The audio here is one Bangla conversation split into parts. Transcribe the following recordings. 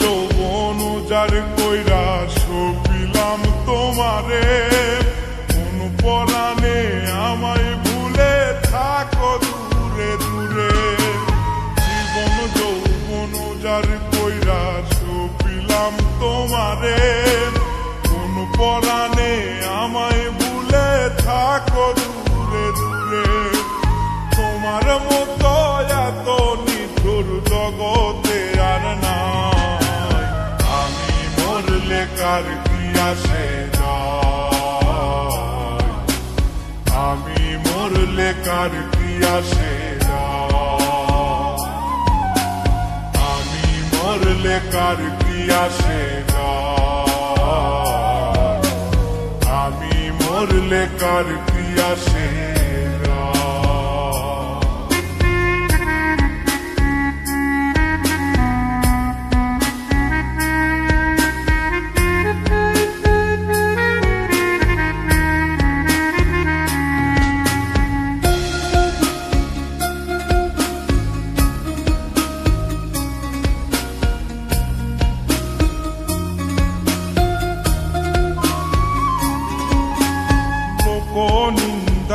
যৌবন যার কইরা কার কি আসে যায় আমি মরলে কার কি আসে যায় আমি মরলে কার কি আসে যায় আমি মরলে কার কি আসে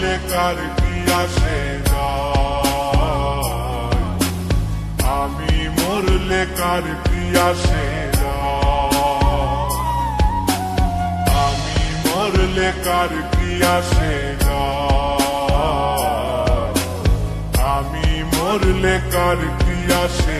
মরলে কার কি আমি মরলে কার কি আসে যায় আমি মরলে কার কি আসে আমি মরলে কার কি আসে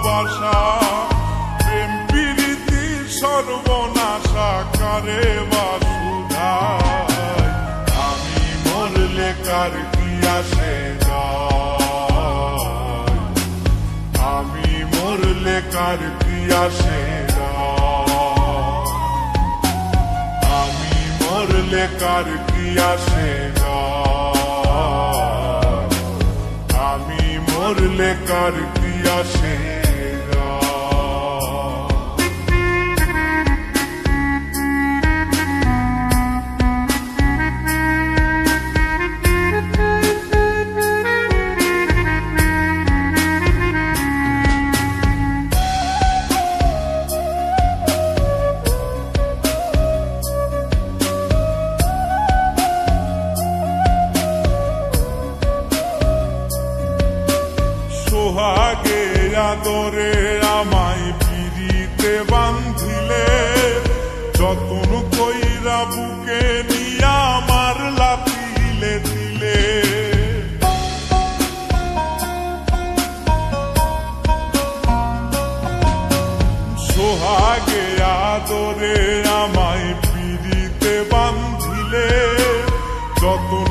ভালোবাসা প্রেম প্রীতি সর্বনাশা করে বাসুধায়। আমি মরলে কার কি আসে আমি মরলে কার কি আসে আমি মরলে কার কি আসে আমি মরলে কার কি আসে যতন কইরা বুকে নিয়া আমার লাফিলে দিলে। সোহাগে আদরে আমায় পিড়িতে বান্ধিলে যতন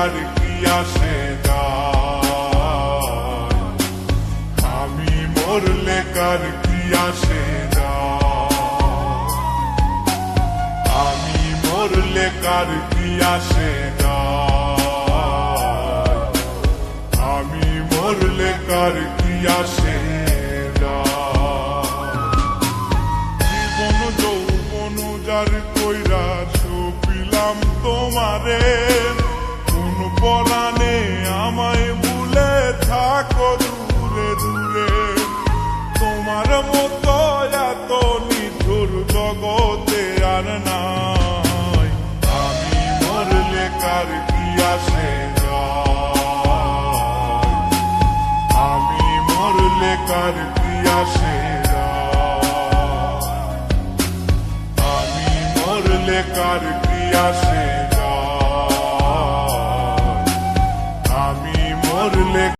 কার কি আসে আমি মরলে কার কি আসে আমি মরলে কার কি আসে আমি মরলে কার কি আসে জীবন যৌবন যার কইরা ছপিলাম তোমারে। জগতে আর নাই। আমি মরলে কার কি আসে আমি মরলে কার কি আসে আমি মরলে কার কি আসে